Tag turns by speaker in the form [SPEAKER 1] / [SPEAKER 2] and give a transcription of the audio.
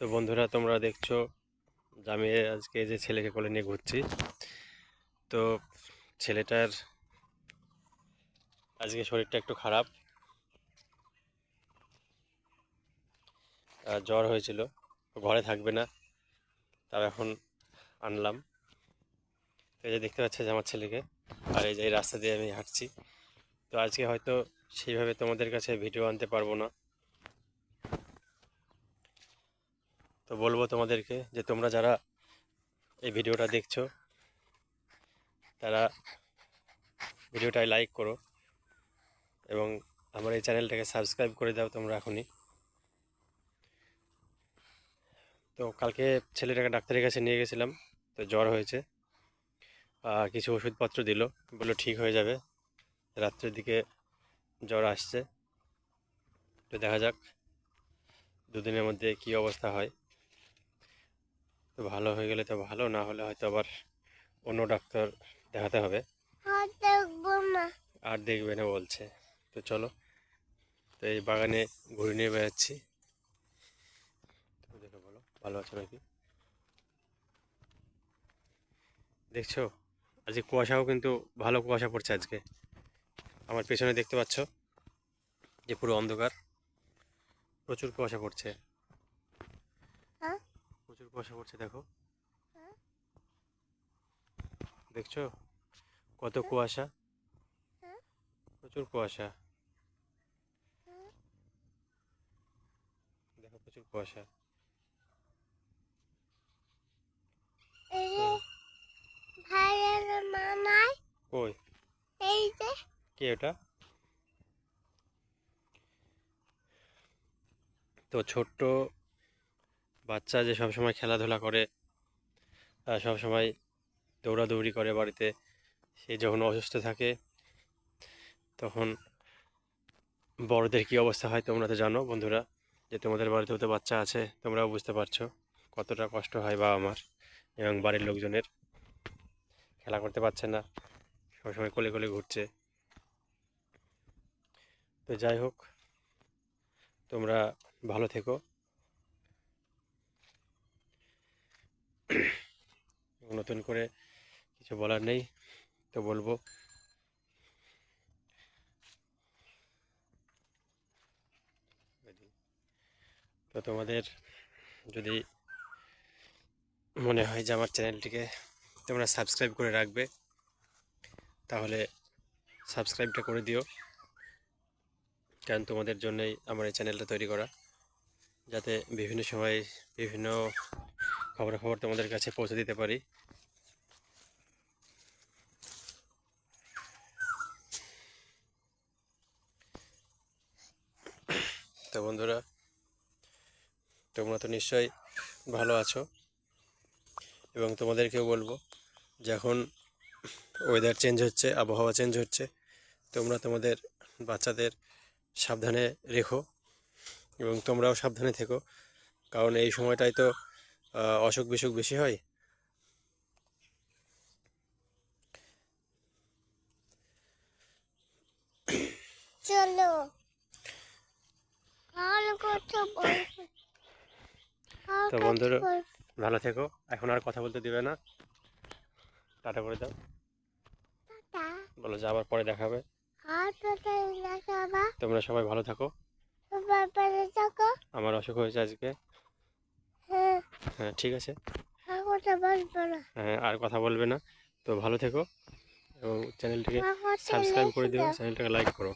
[SPEAKER 1] তো বন্ধুরা, তোমরা দেখছ যে আমি আজকে যে ছেলেকে কোলে নিয়ে ঘুরছি। তো ছেলেটার আজকে শরীরটা একটু খারাপ। জ্বর হয়েছিল, ঘরে থাকবে না, তাও এখন আনলাম। তো এই যে দেখতে পাচ্ছে যে আমার ছেলেকে, আর এই যে রাস্তা দিয়ে আমি হাঁটছি। তো আজকে হয়তো সেইভাবে তোমাদের কাছে ভিডিও আনতে পারব না। তো বলব তোমাদেরকে যে তোমরা যারা এই ভিডিওটা দেখছ, তারা ভিডিওটায় লাইক করো এবং আমার এই চ্যানেলটাকে সাবস্ক্রাইব করে দাও তোমরা এখনই। তো কালকে ছেলেটাকে ডাক্তারের কাছে নিয়ে গেছিলাম, তো জ্বর হয়েছে। কিছু ওষুধপত্র দিল, বলল ঠিক হয়ে যাবে, রাত্রের দিকে জ্বর আসছে। তো দেখা যাক, দুদিনের মধ্যে কি অবস্থা হয়। তো ভালো হয়ে গেলে তো ভালো না হলে হয়তো আবার অন্য ডাক্তার দেখাতে হবে।
[SPEAKER 2] আর দেখব না।
[SPEAKER 1] বলছে। তো চলো তো এই বাগানে ঘুরে নিয়ে বেড়াচ্ছি। তুমি দেখে বলো ভালো আছো নাকি? দেখছ আজকে কুয়াশাও কিন্তু ভালো কুয়াশা পড়ছে আজকে। আমার পেছনে দেখতে পাচ্ছ যে পুরো অন্ধকার প্রচুর কুয়াশা পড়ছে? প্রচুর কুয়াশা পড়ছে দেখো।
[SPEAKER 2] হ্যাঁ?
[SPEAKER 1] দেখছ? কত কুয়াশা।
[SPEAKER 2] হ্যাঁ?
[SPEAKER 1] প্রচুর কুয়াশা।
[SPEAKER 2] হ্যাঁ?
[SPEAKER 1] দেখো প্রচুর কুয়াশা। কই?
[SPEAKER 2] এই যে।
[SPEAKER 1] কে ওটা? তো ছোট্ট বাচ্চা যে সব সময় খেলাধুলা করে সব সবসময় দৌড়াদৌড়ি করে বাড়িতে, সে যখন অসুস্থ থাকে, তখন বড়দের কি অবস্থা হয় তোমরা তো জানো বন্ধুরা, যে তোমাদের বাড়িতেও তো বাচ্চা আছে, তোমরাও বুঝতে পারছ কতটা কষ্ট হয় বাবা আমার এবং বাড়ির লোকজনের। খেলা করতে পারছে না, সবসময় কোলে কোলে ঘুরছে। তো যাই হোক, তোমরা ভালো থেকো। নতুন করে কিছু বলার নেই, তো বলব। তো তোমাদের যদি মনে হয় যে আমার চ্যানেলটিকে তোমরা সাবস্ক্রাইব করে রাখবে, তাহলে সাবস্ক্রাইবটা করে দিও, কারণ তোমাদের জন্যই আমার এই চ্যানেলটা তৈরি করা। যাতে বিভিন্ন সময় বিভিন্ন খবরাখবর তোমাদের কাছে পৌঁছে দিতে পারি। তো বন্ধুরা, তোমরা তো নিশ্চয়ই ভালো আছো। এবং তোমাদেরকেও বলব, যখন ওয়েদার চেঞ্জ হচ্ছে, আবহাওয়া চেঞ্জ হচ্ছে, তোমরা তোমাদের বাচ্চাদের সাবধানে রেখো এবং তোমরাও সাবধানে থেকো। কারণ এই সময়টায় তো অসুখ বিসুখ বেশি হয়?
[SPEAKER 2] চলো।
[SPEAKER 1] তো
[SPEAKER 2] কথা
[SPEAKER 1] বন্ধুরা- ভালো থেকো। এখন আর কথা বলতে দিবে না। টাটা করে দাও।
[SPEAKER 2] তা
[SPEAKER 1] বলো যে আবার পরে দেখাবে। তোমরা সবাই ভালো থাকো। আমার অসুখ হয়েছে আজকে।
[SPEAKER 2] হ্যাঁ
[SPEAKER 1] হ্যাঁ ঠিক আছে।
[SPEAKER 2] আর কথা
[SPEAKER 1] হ্যাঁ আর কথা বলবে না। তো ভালো থেকো এবং চ্যানেলটিকে সাবস্ক্রাইব করে
[SPEAKER 2] ছেলে
[SPEAKER 1] দিও চ্যানেলটাকে লাইক করো।